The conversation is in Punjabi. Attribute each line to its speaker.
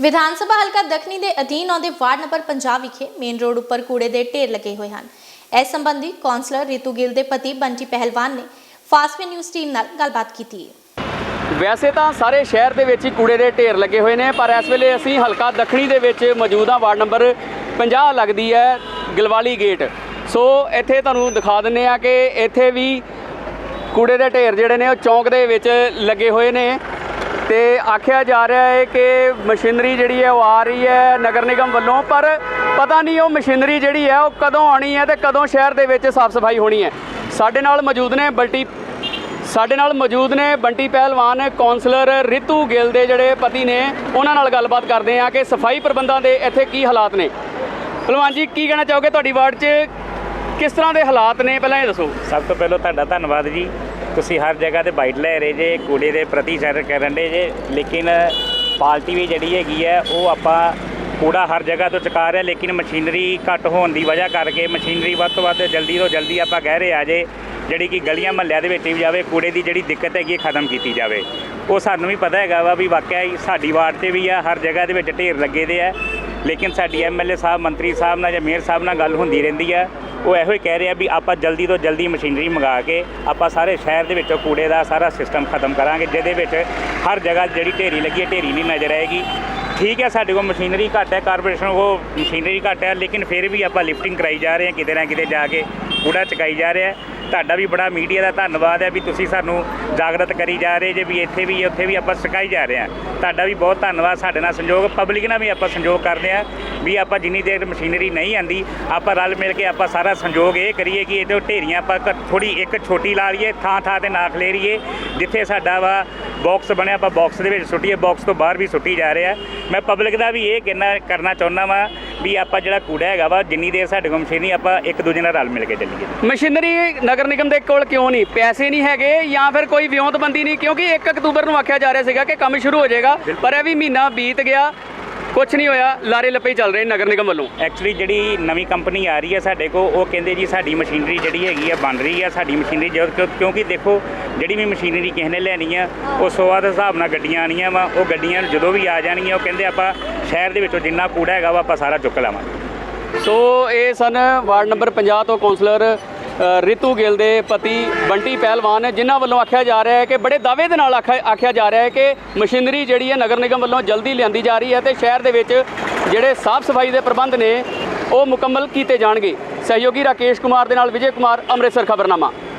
Speaker 1: ਵਿਧਾਨ ਸਭਾ ਹਲਕਾ ਦੱਖਣੀ ਦੇ ਅਧੀਨ ਆਉਂਦੇ ਵਾਰਡ ਨੰਬਰ 50 ਵਿਖੇ ਮੇਨ ਰੋਡ ਉੱਪਰ ਕੂੜੇ ਦੇ ਢੇਰ ਲੱਗੇ ਹੋਏ ਹਨ। ਇਸ ਸੰਬੰਧੀ ਕੌਂਸਲਰ ਰੀਤੂ ਗਿੱਲ ਦੇ ਪਤੀ ਬੰਟੀ ਪਹਿਲਵਾਨ ਨੇ ਫਾਸਟ ਨਿਊਜ਼ ਟੀਮ ਨਾਲ ਗੱਲਬਾਤ ਕੀਤੀ ਹੈ।
Speaker 2: ਵੈਸੇ ਤਾਂ ਸਾਰੇ ਸ਼ਹਿਰ ਦੇ ਵਿੱਚ ਹੀ ਕੂੜੇ ਦੇ ਢੇਰ ਲੱਗੇ ਹੋਏ ਨੇ, ਪਰ ਇਸ ਵੇਲੇ ਅਸੀਂ ਹਲਕਾ ਦੱਖਣੀ ਦੇ ਵਿੱਚ ਮੌਜੂਦ ਹਾਂ, ਵਾਰਡ ਨੰਬਰ 50 ਲੱਗਦੀ ਹੈ ਗਲਵਾਲੀ ਗੇਟ। ਸੋ ਇੱਥੇ ਤੁਹਾਨੂੰ ਦਿਖਾ ਦਿੰਨੇ ਆ ਕਿ ਇੱਥੇ ਵੀ ਕੂੜੇ ਦੇ ਢੇਰ ਜਿਹੜੇ ਨੇ ਉਹ ਚੌਂਕ ਦੇ ਵਿੱਚ ਲੱਗੇ ਹੋਏ ਨੇ। ਤੇ ਆਖਿਆ ਜਾ ਰਿਹਾ ਹੈ ਕਿ ਮਸ਼ੀਨਰੀ ਜਿਹੜੀ ਹੈ ਉਹ ਆ ਰਹੀ ਹੈ ਨਗਰ ਨਿਗਮ ਵੱਲੋਂ, ਪਰ ਪਤਾ ਨਹੀਂ ਉਹ ਮਸ਼ੀਨਰੀ ਜਿਹੜੀ ਹੈ ਉਹ ਕਦੋਂ ਆਣੀ ਹੈ ਤੇ ਕਦੋਂ ਸ਼ਹਿਰ ਦੇ ਵਿੱਚ ਸਾਫ਼ ਸਫ਼ਾਈ ਹੋਣੀ ਹੈ। ਸਾਡੇ ਨਾਲ ਮੌਜੂਦ ਨੇ ਬਲਟੀ, ਸਾਡੇ ਨਾਲ ਮੌਜੂਦ ਨੇ ਬੰਟੀ ਪਹਿਲਵਾਨ ਕਾਉਂਸਲਰ ਰਿਤੂ ਗਿੱਲ ਦੇ ਜਿਹੜੇ ਪਤੀ ਨੇ, ਉਹਨਾਂ ਨਾਲ ਗੱਲਬਾਤ ਕਰਦੇ ਆ ਕਿ ਸਫ਼ਾਈ ਪ੍ਰਬੰਧਾਂ ਦੇ ਇੱਥੇ ਕੀ ਹਾਲਾਤ ਨੇ। ਪਹਿਲਵਾਨ ਜੀ, ਕੀ ਕਹਿਣਾ ਚਾਹੋਗੇ ਤੁਹਾਡੀ ਵਾਰਡ 'ਚ? ਕਿਸ ਤਰ੍ਹਾਂ ਦੇ ਹਾਲਾਤ ਨੇ? ਪਹਿਲਾਂ ਇਹ ਦੱਸੋ।
Speaker 3: ਸਭ ਤੋਂ ਪਹਿਲਾਂ ਤੁਹਾਡਾ ਧੰਨਵਾਦ ਜੀ। ਤੁਸੀਂ ਹਰ ਜਗ੍ਹਾ ਤੇ ਬਾਈਟ ਲੈ ਰਹੇ ਜੇ, ਕੂੜੇ ਦੇ ਪ੍ਰਤੀ ਸੈਰ ਕਰਨ ਦੇ ਜੇ, ਲੇਕਿਨ ਪਾਰਟੀ ਵੀ ਜਿਹੜੀ ਹੈਗੀ ਹੈ, ਉਹ ਆਪਾਂ ਕੂੜਾ ਹਰ ਜਗ੍ਹਾ ਤੋਂ ਚੁਕਾ ਰਿਹਾ ਲੇਕਿਨ ਮਸ਼ੀਨਰੀ ਘੱਟ ਹੋਣ ਦੀ ਵਜ੍ਹਾ ਕਰਕੇ ਮਸ਼ੀਨਰੀ ਵੱਧ ਤੋਂ ਵੱਧ ਜਲਦੀ ਤੋਂ ਜਲਦੀ ਆਪਾਂ ਕਹਿ ਰਹੇ ਆ ਜੇ, ਜਿਹੜੀ ਕਿ ਗਲੀਆਂ ਮਹੱਲਿਆਂ ਦੇ ਵਿੱਚ ਵੀ ਜਾਵੇ, ਕੂੜੇ ਦੀ ਜਿਹੜੀ ਦਿੱਕਤ ਹੈਗੀ ਹੈ, ਖਤਮ ਕੀਤੀ ਜਾਵੇ। ਉਹ ਸਾਨੂੰ ਵੀ ਪਤਾ ਹੈਗਾ ਵਾ ਵੀ ਵਾਕਿਆ ਹੀ ਸਾਡੀ ਵਾਰਡ ਤੇ ਵੀ ਆ, ਹਰ ਜਗ੍ਹਾ ਦੇ ਵਿੱਚ ਢੇਰ ਲੱਗੇ ਦੇ ਆ, ਲੇਕਿਨ ਸਾਡੀ ਐਮਐਲਏ ਸਾਹਿਬ, ਮੰਤਰੀ ਸਾਹਿਬ ਨਾਲ ਜਾਂ ਮੇਅਰ ਸਾਹਿਬ ਨਾਲ ਗੱਲ ਹੁੰਦੀ ਰਹਿੰਦੀ ਆ। ਉਹ ਇਹੋ ਹੀ ਕਹਿ ਰਹੇ ਆ ਵੀ ਆਪਾਂ ਜਲਦੀ ਤੋਂ ਜਲਦੀ ਮਸ਼ੀਨਰੀ ਮੰਗਾ ਕੇ ਆਪਾਂ ਸਾਰੇ ਸ਼ਹਿਰ ਦੇ ਵਿੱਚੋਂ ਕੂੜੇ ਦਾ ਸਾਰਾ ਸਿਸਟਮ ਖਤਮ ਕਰਾਂਗੇ, ਜਿਹਦੇ ਵਿੱਚ ਹਰ ਜਗ੍ਹਾ ਜਿਹੜੀ ਢੇਰੀ ਲੱਗੀ ਹੈ, ਢੇਰੀ ਨਹੀਂ ਨਜ਼ਰ ਆਏਗੀ। ਠੀਕ ਹੈ, ਸਾਡੇ ਕੋਲ ਮਸ਼ੀਨਰੀ ਘੱਟ ਹੈ, ਕਾਰਪੋਰੇਸ਼ਨ ਕੋਲ ਮਸ਼ੀਨਰੀ ਘੱਟ ਹੈ, ਲੇਕਿਨ ਫਿਰ ਵੀ ਆਪਾਂ ਲਿਫਟਿੰਗ ਕਰਾਈ ਜਾ ਰਹੇ ਹਾਂ, ਕਿਤੇ ਨਾ ਕਿਤੇ ਜਾ ਕੇ। ਕੂੜਾ ਚੁਕਾਈ ਜਾ ਰਿਹਾ ਤੁਹਾਡਾ ਵੀ ਬੜਾ ਮੀਡੀਆ ਦਾ ਧੰਨਵਾਦ ਹੈ ਵੀ ਤੁਸੀਂ ਸਾਨੂੰ ਜਾਗਰਤ ਕਰੀ ਜਾ ਰਹੇ ਜੇ ਵੀ ਇੱਥੇ ਵੀ, ਉੱਥੇ ਵੀ ਆਪਾਂ ਸਿਖਾਈ ਜਾ ਰਹੇ ਹਾਂ। ਤੁਹਾਡਾ ਵੀ ਬਹੁਤ ਧੰਨਵਾਦ ਸਾਡੇ ਨਾਲ ਸੰਯੋਗ ਪਬਲਿਕ ਨਾਲ ਵੀ ਆਪਾਂ ਸੰਯੋਗ ਕਰਦੇ ਹਾਂ ਵੀ ਆਪਾਂ ਜਿੰਨੀ ਦੇਰ ਮਸ਼ੀਨਰੀ ਨਹੀਂ ਆਂਦੀ, ਆਪਾਂ ਰਲ ਮਿਲ ਕੇ ਆਪਾਂ ਸਾਰਾ ਸੰਯੋਗ ਇਹ ਕਰੀਏ ਕਿ ਇਹਦੇ ਢੇਰੀਆਂ ਆਪਾਂ ਥੋੜੀ ਇੱਕ ਛੋਟੀ ਲਾ ਲਈਏ ਥਾਂ ਥਾਂ ਤੇ ਨਾ ਖਲੇਰੀਏ ਜਿੱਥੇ ਸਾਡਾ ਵਾ ਬਾਕਸ ਬਣਿਆ, ਆਪਾਂ ਬਾਕਸ ਦੇ ਵਿੱਚ ਸੁੱਟੀਏ ਬਾਕਸ ਤੋਂ ਬਾਹਰ ਵੀ ਸੁੱਟੀ ਜਾ ਰਿਹਾ। ਮੈਂ ਪਬਲਿਕ ਦਾ ਵੀ ਇਹ ਕਹਿਣਾ, ਕਰਨਾ ਚਾਹੁੰਦਾ ਵਾਂ ਵੀ ਆਪਾਂ ਜਿਹੜਾ ਕੂੜਾ ਹੈਗਾ ਵਾ, ਜਿੰਨੀ ਦੇਰ ਸਾਡੇ ਕੋਲ ਮਸ਼ੀਨ ਨਹੀਂ, ਆਪਾਂ ਇੱਕ ਦੂਜੇ ਨਾਲ ਰਲ ਮਿਲ ਕੇ ਚੱਲੀਏ।
Speaker 2: ਮਸ਼ੀਨਰੀ ਨਗਰ ਨਿਗਮ ਦੇ ਕੋਲ ਕਿਉਂ ਨਹੀਂ? ਪੈਸੇ ਨਹੀਂ ਹੈਗੇ ਜਾਂ ਫਿਰ ਕੋਈ ਵਿਉਂਤਬੰਦੀ ਨਹੀਂ? ਕਿਉਂਕਿ 1 ਅਕਤੂਬਰ ਨੂੰ ਆਖਿਆ ਜਾ ਰਿਹਾ ਸੀਗਾ ਕਿ ਕੰਮ ਸ਼ੁਰੂ ਹੋ ਜਾਏਗਾ, ਪਰ ਇਹ ਵੀ ਮਹੀਨਾ ਬੀਤ ਗਿਆ। ਕੁਝ ਨਹੀਂ ਹੋਇਆ ਲਾਰੇ ਲੱਪੇ ਹੀ ਚੱਲ ਰਹੇ ਨਗਰ ਨਿਗਮ ਵੱਲੋਂ।
Speaker 3: ਐਕਚੁਅਲੀ ਜਿਹੜੀ ਨਵੀਂ ਕੰਪਨੀ ਆ ਰਹੀ ਹੈ ਸਾਡੇ ਕੋਲ ਉਹ ਕਹਿੰਦੇ ਜੀ ਸਾਡੀ ਮਸ਼ੀਨਰੀ ਜਿਹੜੀ ਹੈਗੀ ਆ ਬਣ ਰਹੀ ਆ ਸਾਡੀ ਮਸ਼ੀਨਰੀ ਜੋ ਕਿਉਂ- ਕਿਉਂਕਿ ਦੇਖੋ ਜਿਹੜੀ ਵੀ ਮਸ਼ੀਨਰੀ ਕਿਸੇ ਨੇ ਲੈਣੀ ਆ ਉਹ ਸੋਆ ਦੇ ਹਿਸਾਬ ਨਾਲ ਗੱਡੀਆਂ ਆਣੀਆਂ ਵਾ ਉਹ ਗੱਡੀਆਂ ਜਦੋਂ ਵੀ ਆ ਜਾਣਗੀਆਂ ਉਹ ਕਹਿੰਦੇ ਆਪਾਂ ਸ਼ਹਿਰ ਦੇ ਵਿੱਚੋਂ ਜਿੰਨਾ ਕੂੜਾ ਹੈਗਾ ਵਾ ਆਪਾਂ ਸਾਰਾ ਚੁੱਕ ਲਵਾਂਗੇ।
Speaker 2: ਸੋ ਇਹ ਸਨ ਵਾਰਡ ਨੰਬਰ 50 ਤੋਂ ਕਾਉਂਸਲਰ ਅ, ਰਿਤੂ ਗਿੱਲ ਦੇ ਪਤੀ ਬੰਟੀ ਪਹਿਲਵਾਨ ਜਿਨ੍ਹਾਂ ਵੱਲੋਂ ਆਖਿਆ ਜਾ ਰਿਹਾ ਹੈ ਕਿ ਬੜੇ ਦਾਅਵੇ ਦੇ ਨਾਲ ਆਖਿਆ ਆਖਿਆ ਜਾ ਰਿਹਾ ਹੈ ਕਿ ਮਸ਼ੀਨਰੀ ਜਿਹੜੀ ਹੈ ਨਗਰ ਨਿਗਮ ਵੱਲੋਂ ਜਲਦੀ ਲਿਆਂਦੀ ਜਾ ਰਹੀ ਹੈ ਤੇ ਸ਼ਹਿਰ ਦੇ ਵਿੱਚ ਜਿਹੜੇ ਸਾਫ਼ ਸਫ਼ਾਈ ਦੇ ਪ੍ਰਬੰਧ ਨੇ ਉਹ ਮੁਕੰਮਲ ਕੀਤੇ ਜਾਣਗੇ। ਸਹਿਯੋਗੀ ਰਾਕੇਸ਼ ਕੁਮਾਰ ਦੇ ਨਾਲ ਵਿਜੇ ਕੁਮਾਰ, ਅੰਮ੍ਰਿਤਸਰ ਖਬਰਨਾਮਾ।